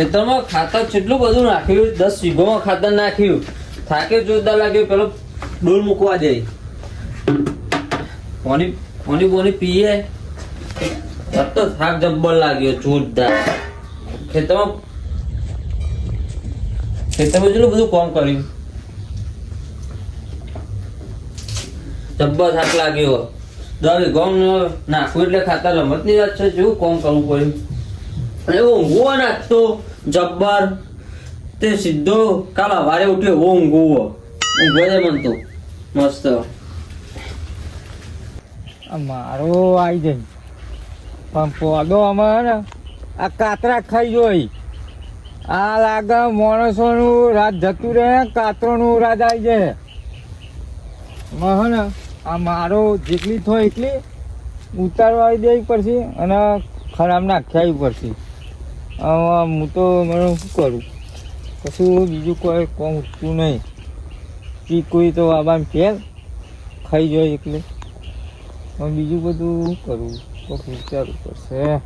ખેતરમાં ખાતર કેટલું બધું નાખ્યું, દસ વીઘોમાં ખાતર નાખ્યું, થાકે જોરદાર લાગ્યું, પેલો ડોલ મૂકવા જાય પોની પોની પોની પીએ? તો થાક જબ્બર લાગ્યો, જોરદાર. ખેતરમાં ખેતરમાં કેટલું બધું કામ કર્યું, જબ્બર થાક લાગ્યો. દર ગમ નાખવું એટલે ખાતર રમતની વાત છે, જેવું કામ કરવું પડ્યું અને ઊંઘવો નાખતો જબ્બર. તે સીધો કાલ સવારે ઉઠ્યો, એવો ઊંઘવો ઊંઘવો દે મન તો. મસ્ત. મારો આવી જાય. પણ પોદો અમારે. આ કાતરા ખાઈ જોઈ. આ લાગે માણસોનું રાત જતું રહે, કાતરોનું રાત આવી જાય. મહન આ મારો જેટલી થો એટલી ઉતારવા આવી દેવી પડશે અને ખરાબ નાખ્યા પડશે હું તો મને શું કરું? કશું બીજું કોઈ કોમ ઉઠતું નહીં. પી કોઈ તો આબાન ફેર ખાઈ જાય એટલે બીજું બધું શું કરવું કોક વિચારવું પડશે.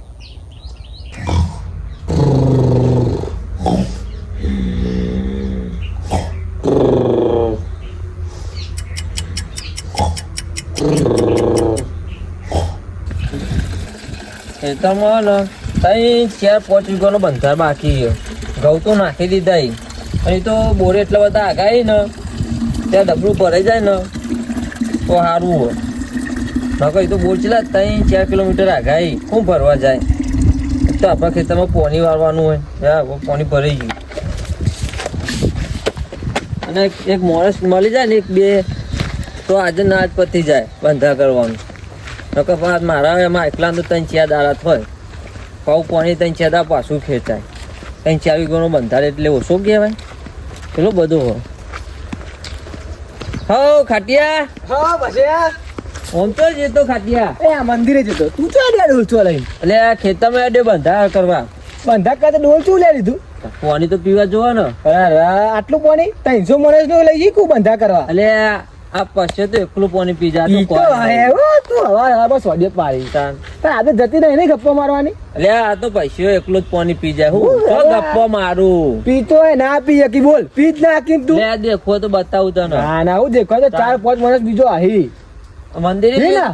ખેતરમાં ને તઈ ચાર, પાંચ વીઘાનો બંધાર બાકી ઘઉં તો નાખી દીધા. અને તો બોરે એટલા બધા આગાય ને. ત્યાં ડબલું ભરાઈ જાય ને. તો સારું હોય. નકર તો બોર ચલા ત્યાં ચાર કિલોમીટર આગાય. શું ભરવા જાય? તો આપણા ખેતરમાં પોની વાળવાનું હોય. હા પોની ભરાઈ ગયું. અને એક- એક મળી જાય ને એક બે, તો આજે ના જ પતી જાય બંધા કરવાનું. નકર મારા એમાં એકલા તો ત્રણ ચાર દાડા થાય પાઉ પાણી ત્યાં ચેદા પાછું ખેંચાય. ત્યાં ચાવી ગણો બંધાર એટલે ઓછો કહેવાય. પેલો બધો હો. ખાટિયા. હા ઓમ તો જતો ખાટિયા. એ આ મંદિરે જતો. તું તો આડે ડોલ છો લઈને? એટલે આ ખેતરમાં બંધાર કરવા. બંધા કાતે ડોલચું લીધું પાણી તો પીવા જોવા ને આટલું પાણી ત્રણસો માણસનું લઈ જઈ કું બંધા કરવા? એટલે આ પછી તો એકલું પાણી પી જા તો તું હવા હવા બસ વડિયત પાડી પણ આજે જતી નહીં ને ગપ્પો મારવાની? લે આ તો પૈસો એકલો જ પાણી પી જાય. હું? ગપ્પો મારું. પીતો હોય ના પી શકી બોલ. પી જ ના હાકી તું. લે દેખો તો બતાવું તને. ના ના હું દેખો તો ચાર પાંચ માણસ બીજો આહી. મંદિર ના?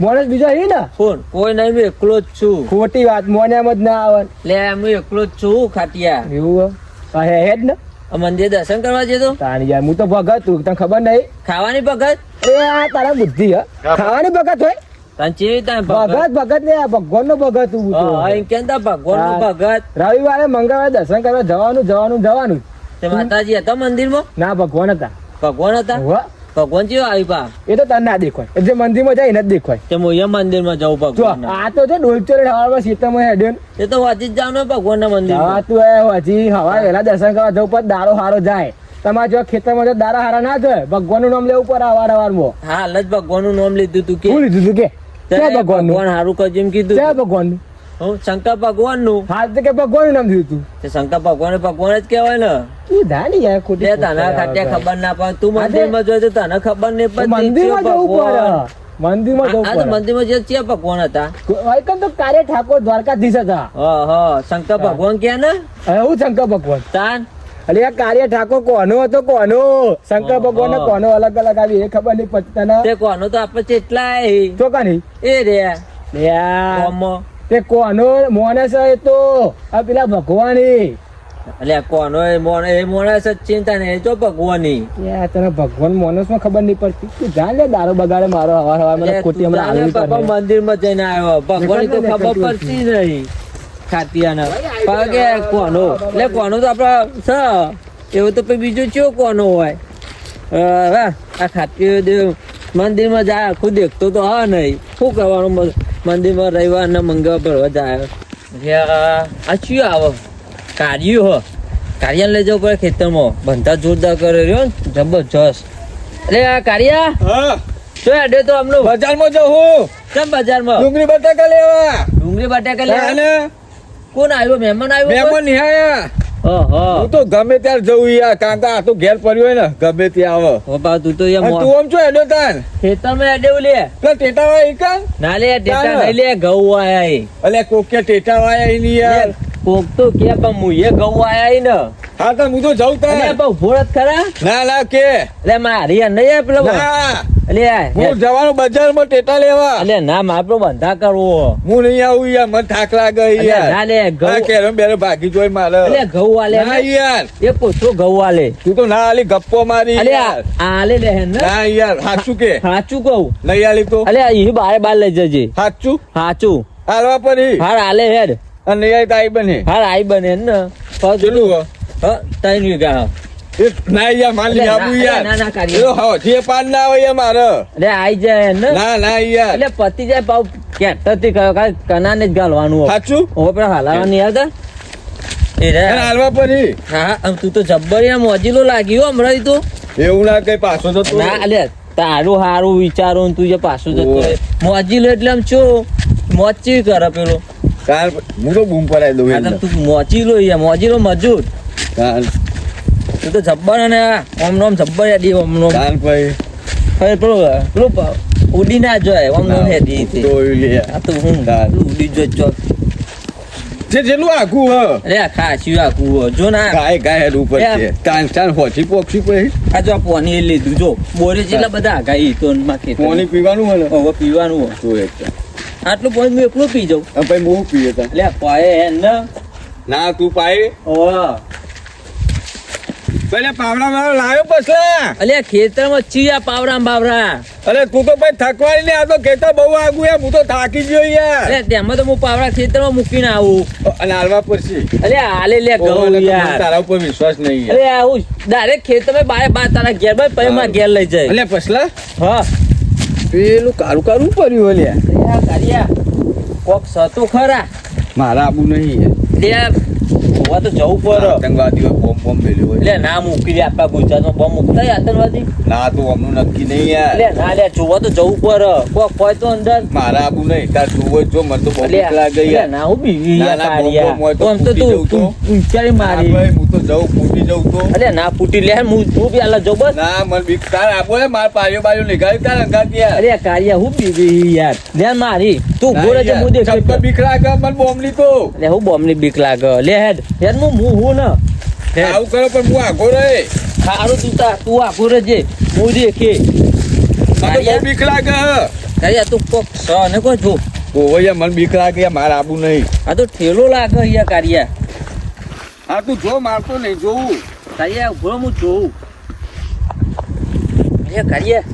માણસ બીજો આહી ને? ફોન? કોઈ નહીં હું એકલો જ છું. ખોટી વાત મોને એમ જ ના આવે લે હું એકલો જ છું ખાટિયા. એવું હે? હેડ ને. મંદિર દર્શન કરવા જતો તાણી યાર હું તો ભગત તું તને ખબર નહીં? ખાવાની ભગત? એ આ તારા બુદ્ધિ હે. ખાવાની ભગત હોય? તને ચેવી તાન ભગત? ભગત ભગત ને ભગવાન નો ભગત હું તો. હા એમ કેમ તા ભગવાનનું ભગત? રવિવારે મંગળવારે દર્શન કરવા જવાનું જવાનું જવાનું. તે માતાજી હતા મંદિરમાં? ના ભગવાન હતા. ભગવાન હતા. ભગવાન ચેવો આવી પા એ તો તને ના દેખાય. જે મંદિરમાં જાય એને જ દેખાય. તે મોયા મંદિરમાં જવું ભગવાન આ તો છે ડોલચોર હવામાં સીતામાં હેડ્યો. એ તો વાંચી જ જાવ ને ભગવાન ના મંદિર હા તું એ હજી હવા વહેલા દર્શન કરવા જવું પણ દારો હારો જાય. તમારે જો ખેતરમાં જો દારા હારા ના જાય ભગવાનનું નામ લેવું પડે અવાર અવારમાં હાલ જ ભગવાનનું નામ લીધું તું કે. લીધું તું કે? ભગવાન ભગવાન હારું કજીમ કીધું ભગવાન હું શંકર ભગવાનનું હાલ કે ભગવાન નામ થયું તું. તે શંકર ભગવાન ભગવાન જ કહેવાય ને. તું ધાની યાર ખોટી તને ખાટ્યા ખબર ના પડે તું મંદિરમાં તો તને ખબર નહીં તો મંદિરમાં જવું. પડે. મંદિરમાં જવું પડે. મંદિરમાં જે છે ભગવાન હતા. વાયકમ તો કાર્ય ઠાકોર દ્વારકાધીશ હતા. હા હા શંકર ભગવાન કે ને? હું શંકર ભગવાન. તાન? અલે આ કાર્ય ઠાકોર કોનો હતો કોનો? શંકર ભગવાન હા. કોનો અલગ અલગ આવી એ ખબર નહીં પડતા તે કોનો તો આપણે ચેટલાય તો કાની? એ રે. કોમો. તે કોનો મોનસ એ તો? આ પેલા ભગવાની. એટલે કોનો એ મોણ એ મોણસ જ ચિંતા ને એ તો ભગવાની. તને ભગવાન મોનસમાં ખબર નહીં પડતી. તું જાણ લે દારો બગાડે મારો હવાર હવાર મને ખોટી હમણાં આલવી કરે. મંદિરમાં જઈને આવ્યો. ભગવાન તો ખબર પડતી નહીં ખાતિયાના પગે કોનો? એટલે કોનો તો આપડા છે. એવું તો પછી બીજું ચો કોનો હોય? હવે આ ખાતી મંદિર મંદિરમાં જાય આખું દેખતો તો હા નહીં. શું કરવાનું? મ- મંદિરમાં રવિવાર ને મંગળવાર ભરવા જાય આ શું આવો? કાર્યું હો. કાર્યા લઈ જવું પડે ખેતરમાં. બંધા જોરદાર કરે રહ્યો જબરજસ્ત. અરે આ કાર્યા? તો એડે તો આમનું બજારમાં જવું કેમ બજારમાં? ડુંગળી બટાકા લેવા. ડુંગળી બટાકા લેવા? કોણ આવ્યો? મહેમાન આવ્યો મહેમાન નિહાયા હું તો ગમે ત્યારે જવું યાર કારણ કે આ તો ઘેર પડ્યો ને ગમે ત્યાં આવે. હો બા તું તો યાર તું આમ છો એડો તાન ખેતરમાં એડે લે પેલા ટેટા વાય કાન ના લે ટેટા નઈ લે ઘઉં આયા એ અલે કોકે ટેટા વાયની યાર. કોક તો કે પણ મુએ ઘઉં આયા ઈ ને. હા તો હું તો જઉં અલે તાર પણ ઊભો ખરા. ના ના કે. એટલે મારી નઈ પેલો ના. અલે હું જવાનું બજારમાં ટેટા લેવા. અલે ના મારો બંધા કરવો. હું નહીં આવું યાર મને થાક લાગે યાર. ના લે ઘઉં કેરમ બેરે ભાગી જોઈ મારે. અલે ઘઉં આલે ના યાર. એ પોતો ઘઉં આલે તું તો ના આલી ગપ્પો મારી યાર. આલે લે ના યાર સાચું કે? સાચું કહું. નહીં આલી તો. અલે ઈ બારે બાર લઈ જજે. સાચું સાચું હાલવા પડી હાર આલે હેડ. અને આઈ બને. હાર આઈ બને ને કેટલું હો? એ ના યાર. ના, ના. એ તો જે પાન ના આવે મારે. એટલે આઈ જાય ને? ના ના યાર. એટલે પતિ જાય પાવ કેટરથી કનાને જ ગાલવાનું હોય. સાચું? હવે પેલા હલાવાની આવતા એ રે. હાલવા પડી. હા આમ તું તો જબ્બર યાર મોજીલો લાગ્યો હમણાં તો. એવું ના કઈ પાછો જતો ના અલે તારું હારું વિચારો તું જે પાછું જતો. મોજીલો એટલે આમ છો. મોચી કરે પેલો. કાલ હું તો બૂમ પડાઈ દઉં. તું મોચીલો યાર મોજીલો મજૂર. કાલ તું જબ્બર અને ઓમ નોમ જબ્બર યાર ઓમ નોમ. કાલ ભાઈ હવે પેલું પેલું ઉડી ના જાય ઓમ નોમ હેડી તે. લે. આ તો હું ઉડી જો ચો જે જેલું આખું હ. અરે આ શું આખું હ. જો ના. ગાય ગાય હેડ ઉપર. છે. તાન તાન હોથી પોક્ષી પછી આ જો પોની લીધું જો. બોરે જેટલા બધા ગાય તો માં ખેતર. પાણી પીવાનું હોય ને? હવે પીવાનું હોય. તો એક આટલું પાણી મેં એકલું પી જાઉં. પછી હું પીએ તા. એટલે પાએ હે ને ના તું પાય? ઓહ. પેલે પાવડા મારો લાવ્યો પછલા અલ્યા ખેતરમાં ચીયા પાવરા બાવરા. અરે તું તો ભાઈ થકવાય ને આ તો ખેતર બહુ આગું યાર હું તો થાકી ગયો યાર. અલ્યા તેમાં તો હું પાવરા ખેતરમાં મૂકીને આવું. અને હાલવા પડશે. અરે હાલે લે મને યાર. તારા ઉપર વિશ્વાસ નહીં. અરે આવું ડાયરેક્ટ ખેતરમાં બારે બાર તારા ઘેર ભાઈ પછી માં ઘેર લઈ જાય. અલે પછલા હા. પેલું કારું કારું પડ્યું અલ્યા અલ્યા કારિયા કોક સતું ખરા. મારા આબુ નહીં યાર. એટલે તો જવું પડે. આતંકવાદીઓ બોમ્બ બોમ્બ મેલ્યો હોય. એટલે ના મૂકી દે આપણા ગુજરાતમાં બોમ્બ મૂકતા આતંકવાદી. ના તો અમનું નક્કી નહીં યાર. એટલે ના લે જોવા તો જવું પડે. કોક હોય તો અંદર. મારા આબુ નહીં તાર તું હોય જો મને તો બોમ્બ લાગે યાર. ના હું બીવી ના, યાર ના, બોમ્બ બોમ્બ તો આમ તો તું ઊંચાઈ મારી. ભાઈ હું તો જઉં ફૂટી જઉં તો. અરે ના ફૂટી લે હું તું બી આલા જો બસ ના મને બીક તાર આપો ને માર પાયો બાયો નીકાળી તાર અંગાત યાર. અરે કારિયા હું બીવી યાર. લે મારી. તું ના ગોરે છે મુદે બીક લાગે મને બોમ્બલી તો અલે હું બોમ્બની બીક લાગે. લે હેડ. હેડ હું હું હું ને આવું કરો પણ હું આઘો રહે. સારું તું તા તું આખું રહેજે. હું જે કે. બીક લાગે કારિયા તું કોક સ ને કો જો. ઓહો યાર મને બીક લાગે મારે આબુ નહીં. આ તો ઠેલો લાગે અહીંયા કારિયા. હા તું જો મારતો નહીં જોવું. કારિયા ઊભો હું જોઉં. અહીંયા કારિયા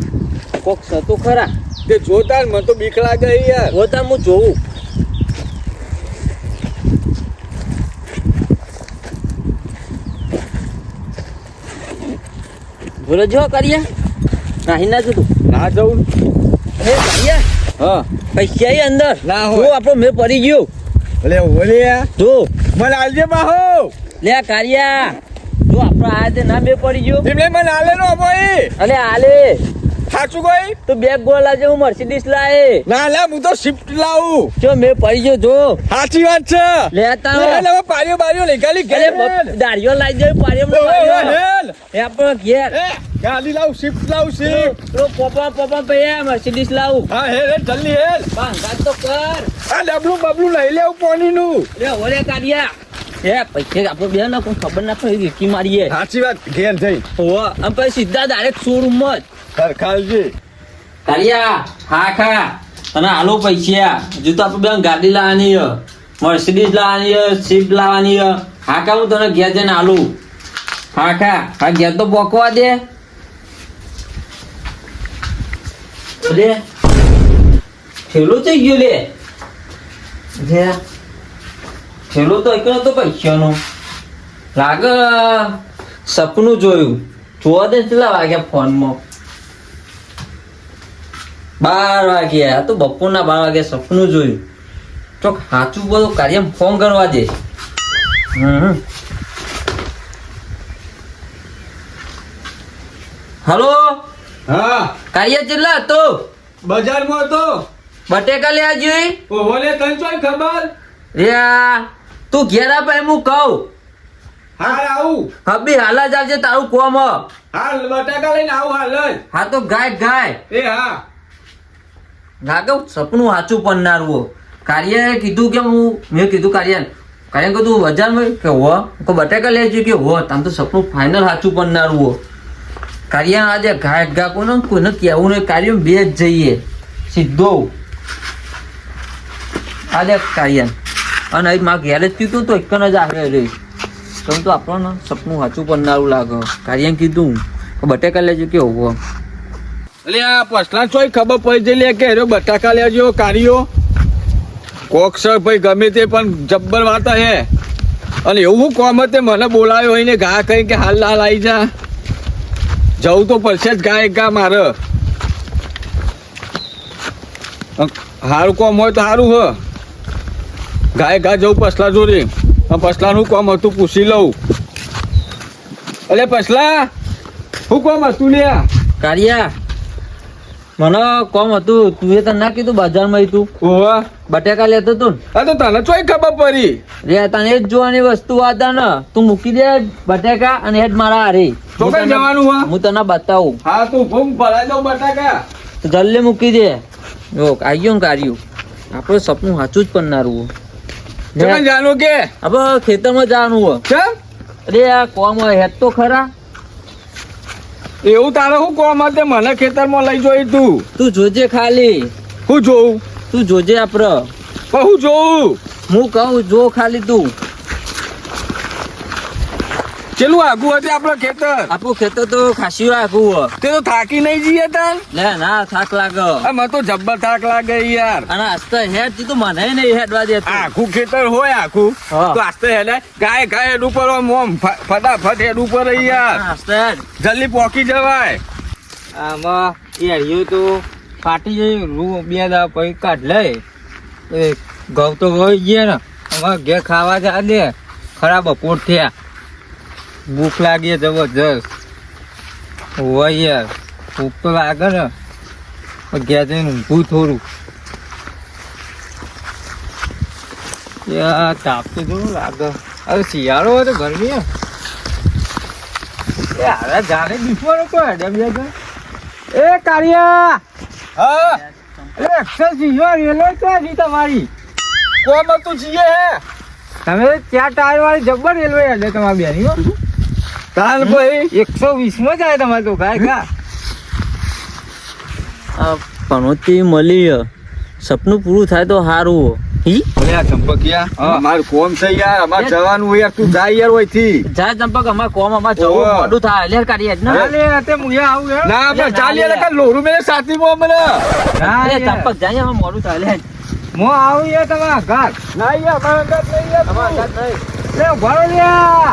કોક સ તો ખરા. તે જોતા મને તો બીક લાગે યાર. જોતા હું જોઉં. બોલો જો કારિયા નાહી ના જતું. ના જવું. એ કરીએ હા. પૈસા અંદર. ના હો આપણો મેં પડી ગયો. લે ઓલે. તો મને આલજે બાહો લે કારિયા. જો આપણો આ તે ના મેં પડી ગયો. એમને મને આલે નો ભાઈ. અને આલે. સાચું કોઈ? તો બેગ ગોળ લાજે હું મર્સિડીસ લાય ના લે હું તો શિફ્ટ લાવું. જો મેં પડી ગયો જો. સાચી વાત છે. લેતા લે. લે, હવે પારીઓ લઈ ગાલી ગેલે દાડિયો લાઈ દે ઓય, ઓય, ઓય, હેલ. એ આપણો ઘેર. ગાડી લાવ શિફ્ટ લાવ શિફ્ટ તો પપ્પા પપ્પા ભૈયા મર્સિડીસ લાવું. હા હે રે જલ્દી હેલ ભાંગાત તો કર. આ ડબલું બબલું લઈ લેવું પોની નું લે ઓલે કાઢિયા. એ પૈસે આપણે બે ના કોઈ ખબર ના પડી વિકી મારીએ. સાચી વાત ઘેર જઈ. ઓ આમ પછી સીધા ડાયરેક્ટ શોરૂમમાં જ ખરખાલજી કાઢિયા હા ખા. અને આલો પૈસા હજુ તો આપણે બે ગાડી લાવવાની હે. મર્સિડીઝ લાવવાની હે સ્વિફ્ટ લાવવાની હા. કા હું તને ઘેર જઈને આલું. હા ખા. હા ઘેર તો પોકવા દે. લે. બાર વાગ્યા તો બપોરના બાર વાગ્યા સપનું જોયું. તો સાચું બધું કાર્ય ફોન કરવા દે. હમ. હલો? હા. કાર્ય કેટલા હતો? બજારમાં હતો. બટેકા લે જોઈ? ઓહો લે તને ચોય ખબર? તું ઘેર આપ એમ હું કહું. હાલ આવું. હબી હાલ જ આવજે તારું કોમ હ. હાલ બટાકા લઈને આવું હાલ હા તો ગાય ગાય. એ હા. લાગે સપનું સાચું પડનારું કાર્ય કીધું કે હું? મેં કીધું કાર્ય કારણ કે તું બજારમાં કે હો? બટેકા લેજો કે હો તામ તો સપનું ફાઇનલ સાચું પડનારું હો. કાર્યા આજે ઘાટ ઘા કોને કોઈને કહેવું નહીં કાર્ય બે જ જઈએ. સીધો. આજે કાર્ય. અને અહીં મારા ઘેર જ કીધું તો એક જ આવે રે. તો તો આપણને સપનું સાચું પડનારું લાગે. કાર્યને કીધું બટેકા લેજો કે હોવો એટલે આ પસલા છો ખબર પડી જઈ કે હેરો બટાકા લેજો કાર્યો કોક સર ભાઈ ગમે તે પણ જબ્બર વાત હે. અને એવું કોમ તે મને બોલાવ્યો હોય ને ઘા કહી કે હાલ હાલ આવી જા. જવું તો પડશે જ ગાય ગા મારે. સારું કોમ હોય તો સારું હ. ગાય ગા જવું પસલા જોડે. પસલાનું કોમ હતું પૂછી લઉં. અલે પસલા શું કોમ હતું લ્યા? કાર્યા. મને કોમ હતું તું એ તને ના કીધું બજારમાં તું. ઓહો. બટાકા લેતો તું આ તો તને ચોય ખબર પડી. રે તને જ જોવાની વસ્તુ વાત ને તું મૂકી દે બટાકા અને હેડ મારા હારે. તો કઈ જવાનું હા હું તને બતાવું. હા તું ભૂમ ભરાઈ દઉં બટાકા. તો જલ્દી મૂકી દે. જો આવ્યું ને કાર્યું આપણે સપનું સાચું જ પણ ના કઈ જાણું કે? હવે ખેતરમાં જવાનું અરે આ કોમ હેડ તો ખરા. એવું તારે શું કોમ માટે મને ખેતરમાં લઈ જોઈ તું? તું જોજે ખાલી. હું જોઉં. તું જોજે આપડે. હું જોઉં. હું કહું જો ખાલી તું. ચેલું આગુ હતું આપડે ખેતર? આપણું ખેતર તો ખાસી હો તે તો થાકી નહીં જઈએ તાર? લે ના થાક લાગે. આ મને તો જબ્બર થાક લાગે યાર. અને આસ્તે હેડ તો મને નહીં હેડવા દે આખું ખેતર હોય આખું. તો આસ્તે હેડે ગાય ગાય હેડ ઉપર આમ ફટાફટ હેડ ઉપર યાર. આસ્તે જલ્દી પોકી જવાય. આમાં કેરીઓ તો ફાટી જઈ રૂ બે દા પછી કાઢ લે ઘઉં તો વહી ગયા ને. અમારે ઘેર ખાવા જા દે. ખરાબ બપોર થયા. ભૂખ લાગી જબરજસ્ત. હોય યાર ભૂખ તો લાગે ને ગયા જઈને ઊંઘું થોડું. યાર તાપ તો થોડું લાગે? અરે શિયાળો હોય તો ગરમી. એ હારે જાણે દુશ્મનો કોઈ હેડે બે. એ કાળિયા! હા? એ એક્સેસ જીવો રેલો ક્યાં જી તમારી? કોમ હતું છીએ હે? તમે ચાર ટાયર વાળી જબ્બર રેલવે હેડે તમારી બેની તાર ભાઈ એકસો વીસમાં જાય તમારે તો કાય કા? પણોતી મળી સપનું પૂરું થાય તો સારું હી. આ ચંપકિયા અમારું કોમ છે યાર અમારે જવાનું હોય યાર તું જા યાર ઓયથી. જા ચંપક અમાર કોમ અમાર જવું. મોડું થાય. લે કાઢીએ જ ના. લે તે મુયા આવું હે ના આપણે ચાલીએ એટલે કાં લોરું મેં સાથી મો મને. ના ચંપક જાય અમાર મોડું થાય લે હું આવું યાર તમારા ઘર. ના યાર અમારા અંગત નહીં યાર અમાર ઘર નહીં. લે ભરો લ્યા.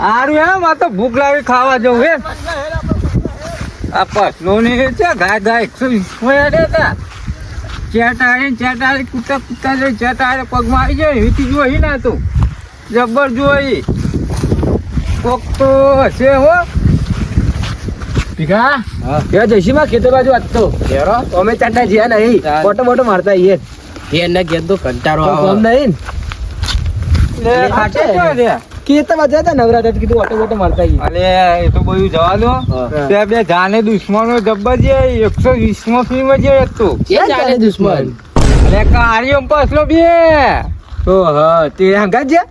હારું એમ આ તો ભૂખ લાગી ખાવા જવું હે આ પતલો ને છે ગાય ગાય એકસો વીસમાં ચેટાડે ચેટાડે કૂતા કૂતા જાય ચેટાડે પગમાં આવી જાય વીતી જોઈ ના તું. જબ્બર જોઈ કોક તો હશે હો. ભીખા? હા. ત્યાં જઈશીમાં ખેતર બાજુ વાત તો. અમે ચાટા જ્યાં નહીં. મોટો ફોટો મોટો મારતા આવીએ ઘેર કીધું કંટાળો આવે. નહીં. લે ખાટે. ક્યાં રહ્યા? ખેતર બાજુ હતા નવરાત્ર તો કીધું ઓટો મોટો મારતા આવીએ. અલે એ તો બધું જવા દો તે બે જાને દુશ્મનો જબ્બર છે એકસો વીસમાં ફિલ્મ છે એક તો. દુશ્મન? અલે કાળીઓ પસલો બે. તો હા તે હંગાત છે?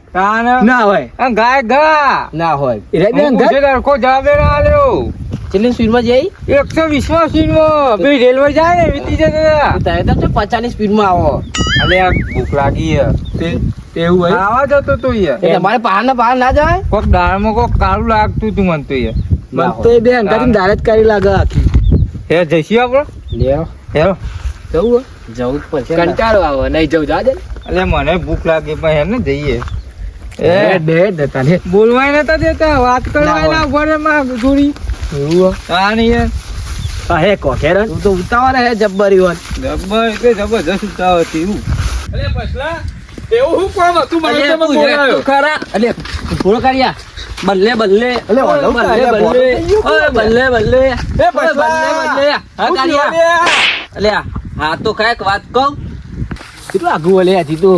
ના હોય. ગાય ગા ના હોય. જવાબ આલ્યો? છેલ્લી સ્પીડમાં જાય જઈ? એકસો વીસમાં ફિલ્મ ભાઈ રેલવે જાય ને વીતી જશે તારે તો પચાસ સ્પીડમાં આવો. અરે આ ભૂખ લાગી એવું હોય? આવા જતો તો યાર એ તમારે પહાડ ના પહાડ ના જાય કોક દાળમાં કોક કાળું લાગતું તું મને તો યાર મને તો એ બે હંગાત દાળ જ કાળી લાગે આખી. હે જઈશું આપણે? લે હે. જવું જવું જ પડશે કંટાળો આવે. નહીં જવું જા દે અલે મને ભૂખ લાગી પણ હેને જઈએ. એ બે જતા બોલવાય નતા દેતા. વાત કરવાય ના ભરે માં જોડી. એવું હા? હા હે કોકેર તું તો ઉતાવળ હે જબ્બરી હોય. જબ્બર કે જબરજસ્ત ઉતાવળ હતી એવું. અરે પછલા એવું હું કોમ હતું? મને તમે તો ખરા. અલે પૂરો કર્યા બલ્લે બલ્લે. અલે, ઓલો બલ્લે બલ્લે. ઓય, બલ્લે. બલ્લે એ બલ્લે બલ્લે. હા લ્યા? અલે? હા તો કાંઈક વાત કહું. કેટલું આગું અલે હજી તો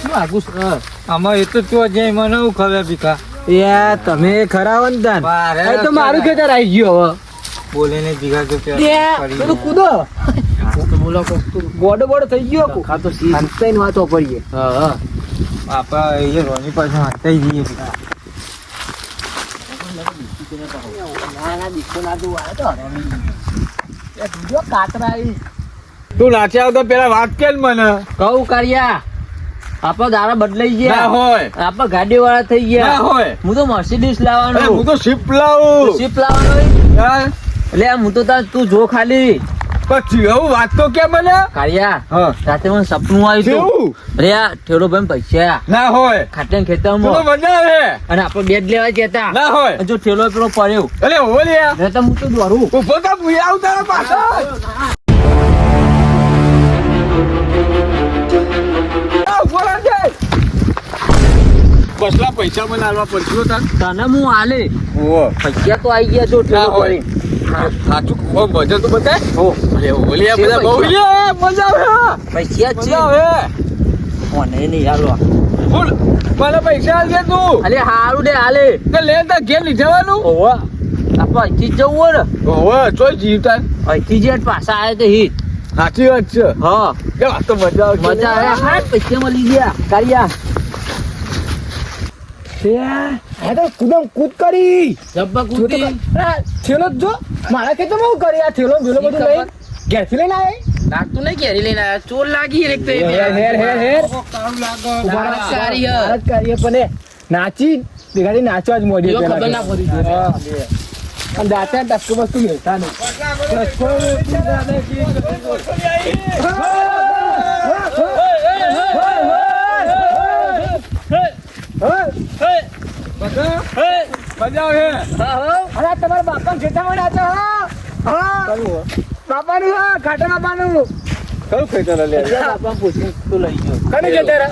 શું આગું આમાં એ તો તો જે મને ખબર ભીખા. યાર તમે ખરા વંદન એ તો મારું ખેતર આવી ગયું હવે. બોલીને જીગા કે પેલું કૂદો. બોલો ગોડો બોડો થઈ ગયો. આ તો સંતાઈ વાતો પડીએ. હા હા. એ રોની પાસે જઈએ તું નાચ્યા આવતો પેલા વાત કે મને? કહું કર્યા. આપડે દારા બદલાઈ ના ગયા હોય. આપડે ગાડી વાળા થઈ ના ગયા હોય. હું તો મર્સિડીઝ લાવવાનો. હું તો શિપ લાવું. શિપ લાવવાનો એટલે હું તો તાર તું જો ખાલી. પછી હવે વાત તો કે મને? કાળિયા હા. રાતે મને સપનું આવ્યું કેવું? અરે આ ઠેડો ભાઈ પૈસા. ના હોય. ખાટે ખેતરમાં. મજા આવે. અને આપણે બેડ લેવા જતા. ના હોય. જો ઠેલો પેલો પડ્યો. એટલે હો લ્યા તો હું તો દોરું. ઊભો તો ભૂયા આવ તારા બસલા પૈસા મને આલવા પડશે તાર તને હું આલે? ઓહો. પૈસા તો આવી ગયા જો ના હોય. સાચું ઓ મજા તો બતાય હો. અલે હો બધા બહુ મજા આવે પૈસા છે. આવે. કોને નહીં હાલો બોલ મને પૈસા આલજે તું. અલે હારું દે હાલે. તે લે તાર ઘેર લઈ જવાનું ઓહો. આપણે અહીંથી જવું હોય ને. ઓહો તો જીવતા અહીંથી જે પાછા આવે તો હિત. સાચી વાત છે. હા. તો મજા આવે મજા આવે. હા પૈસા મળી ગયા. કારિયા તો કુદમ કૂદ કરી જબ્બા કૂદી થેલો જો મારા કે તો હું કરી આ થેલો ને બધું લઈ ઘેરથી લઈને આવે લાગતું નહીં ઘેરી લઈને આવ્યા ચોર લાગી એક તો હેર હેર હેર હેર સારી હે. કરીએ પણ એ નાચી દેખાડી નાચવા જ મોડી યો ખબર ના પડી અને દાંતા ટસ્કો વસ્તુ લેતા નહીં મજા આવે અરે તમારા બાપા જેઠામાં નાચો હા હા બાપાનું હા ખાટા બાપાનું કયું ખેતર લે બાપા પૂછીને તું લઈ ગયો કને જેઠા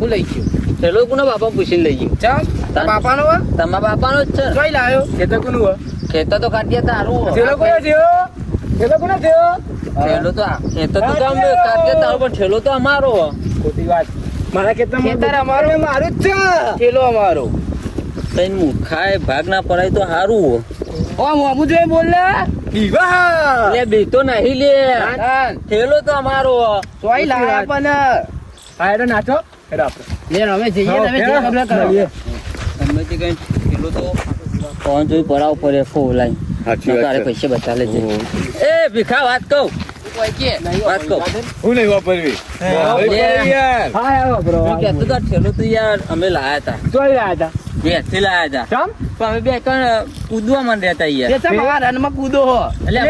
હું લઈ ગયો પેલો કોના બાપા પૂછીને લઈ ગયો ચમ બાપાનો હા તમારા બાપાનો જ છે જોઈ લાયો ખેતર કોનું હા ખેતર તો કાઢ્યા તારું થેલો કોનો થયો થેલો કોનો થયો ઠેલો તો ખેતર તો તમે કાઢ્યા તારું પણ ઠેલો તો અમારો. ખોટી વાત મારા ખેતર ખેતર અમારું મારું જ છે ઠેલો અમારો. તૈન મૂર્ખાએ ભાગ ના પડાય તો સારું ઓ મોમુ જોઈ બોલ લે. ઈવા લે બી તો નહીં લે. થેલો તો અમારો. સોઈ લાયા પણ. હા એટલે નાચો. એટલે આપણે. લે અમે જઈએ તમે જે કબલે કરો. ગમે જે કઈ થેલો તો કોણ જોઈ પડાવ પડે ફોલાઈ સાચી તારે પૈસા બચાલે લેજે એ ભીખા વાત કહું. વાત કહું. હું નહીં વાપરવી. યાર. હા આવો બ્રો. તો ઠેલો તો યાર અમે લાયા હતા જોઈ રહ્યા હતા ઘેરથી લાયા હતા પણ અમે બે કણ કૂદવા માં રહેતા યાર એ ચમ આ રનમાં કૂદો હો. એટલે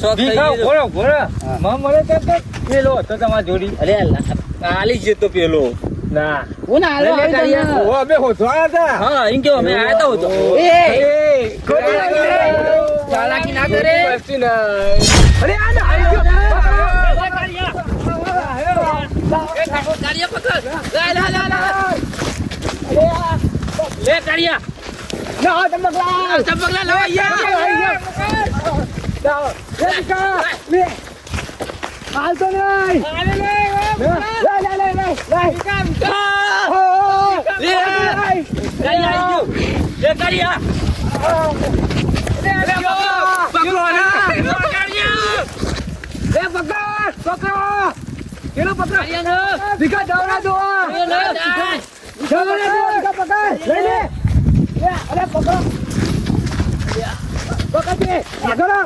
શોખ થઈ ગયો ભોળો, ભોળો. માં મળે કે પેલો હતો તમારી જોડી. અરે આલી જતો પેલો. ના. હું ના લે, લે, કાઢીએ. ઓ અમે હોતવાયા હતા હા એમ કેવું અમે આયા તા હોતો એ. ચાલાકી ના કરે. અરે આ ના, આવી ગયો. લે. કાઢિયા ના ચંપકલાલ ચંપકલા લાવ જાઓ. લે દીકા, લે. હાલ તો નહીં. લે, લે, લે, લે, લે, લે. હો, હો. લે. કાઢિયા લે કાઢિયા લે, લે, પકડ. ના કાઢિયા લે, પકડ, પકડ. પેલું પકડ. દીકા, દવડા દો. દીકા, લે. લે, પકડો.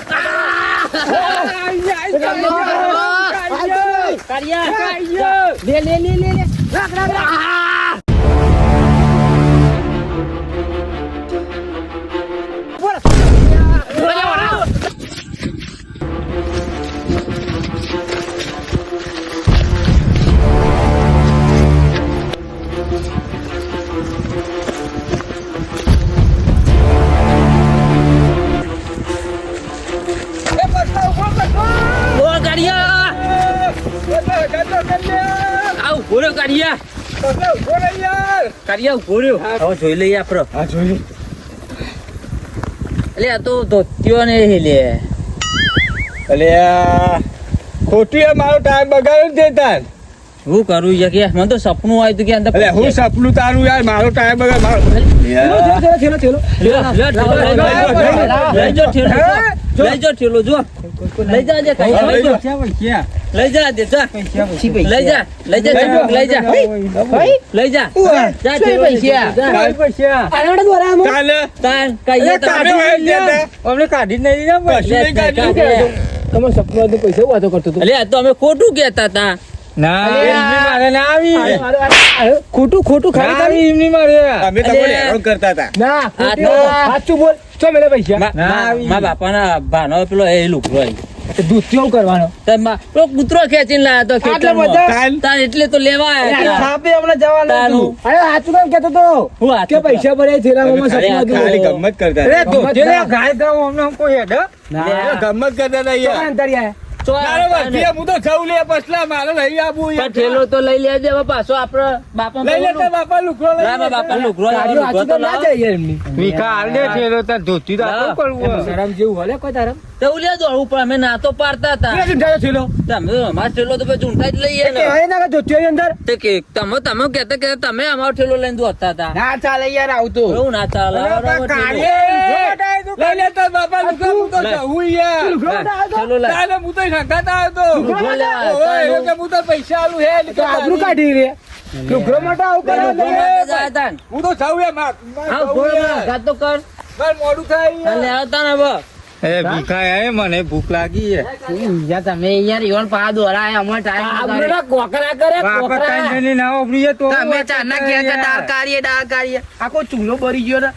લે, લે, લે, લે. રાખ, રાખ, રાખ. કાઢિયા ઊભો હવે જોઈ લઈએ આપણે હા જોઈ એટલે આ તો ધોત્યો ને લે એટલે ખોટી મારો ટાઈમ બગાડ્યો જ છે તાર હું કરું યાર કે મને તો સપનું આવ્યું હતું કે અંદર અરે હું સપનું તારું યાર મારો ટાઈમ બગાડ મારો લઈ જાઓ ઠેલો, જો. લઈ જાઓ ઠેલો, જો. લઈ જા જે લઈ જાઓ. પૈસા પૈસા લઈ જા દે જા. લઈ જા લઈ જા લઈ જા. લઈ જા. જા. ઠેલો લઈ જા. જા. પૈસા? આનાવાળા દ્વારા આમ. ચાલે. તાન કઈ અરે તા વાળી દે તે. અમને કાઢી જ નહીં દીધા કશું નહીં કાઢ્યું. તમારું પૈસા વાતો કરતો હતો. અલે તો અમે ખોટું કહેતા ના ના અરે, ખોટું ખોટું ના ખાલી. એમની મારે. અમે તમને હેરાન કરતા હતા. ના તો-. સાચું બોલ. ચો મેલે પૈસા? મા- ના મા બાપાના ભાનો પેલો એ લુકરો દૂધ કેવું કરવાનો? પેલો કૂતરો ખેંચીને તો એટલે તો લેવા હમણાં જવાનું. અરે સાચું કેમ કેતો તો કે પૈસા સપનું હતું. ખાલી ગમત કરતા અરે હતા. ધોતી લે, ગાય ગાવ અમને કોઈ હેડ ગમત કરતા હતા યાર. અંતરી આયા. તો મારે વસ્તી હું તો જવું લે પછલા મારે નહીં આવું ઠેલો તો લઈ લેજે હવે પાછો આપડે બાપા લઈ લેતા બાપા લુકડો લઈ બાપા લુકરો લાવો, ગાડીઓ લુકરો સાચું તો તો ના લાવો. એમની. વિકા હાલ દે થેલો તાર ધોતી તો લાવ. કરવું શરમ જેવું હોય કોઈ તારમ તો ઉલિયા દોડવું પણ અમે ના તો પાડતા હતા. ઝૂંઠાનો તમે તો ઠેલો તો પછી જ લઈએ ને. ના અંદર? તે કે તમે તમે કહેતા કે તમે અમારો ઠેલો લઈને દોડતા હતા. ના ચાલે યાર આવતો એવું ના ચાલે અમારો બાપા, ઠેલો. કાઢીએ. લઈ લેતા હું તો લે. જવું યાર હા, ઠેલો લાય. હું તો સંગાતા આવ્યો તો ઓય, કે હું તો પૈસા આલું હે આબરૂ કાઢી રે લુગડો માટે આવું કરે લુગડો અંદર. માટે જાય હતા ને. હું તો જાઉં યાર માર- માર ગોળ યાર. તો કર માર મોડું થાય ચાલે આવતા ને હવે એ ભીખા મને ભૂખ લાગી છે તમે યાર ઈવન પા દોરાય અમને ટાઈમ કોકરા કરે કોકરા કાંઈ જઈને ના વાપરીએ તો તમે કે કાઢીએ આખો ચૂલો ભરી ગયો ને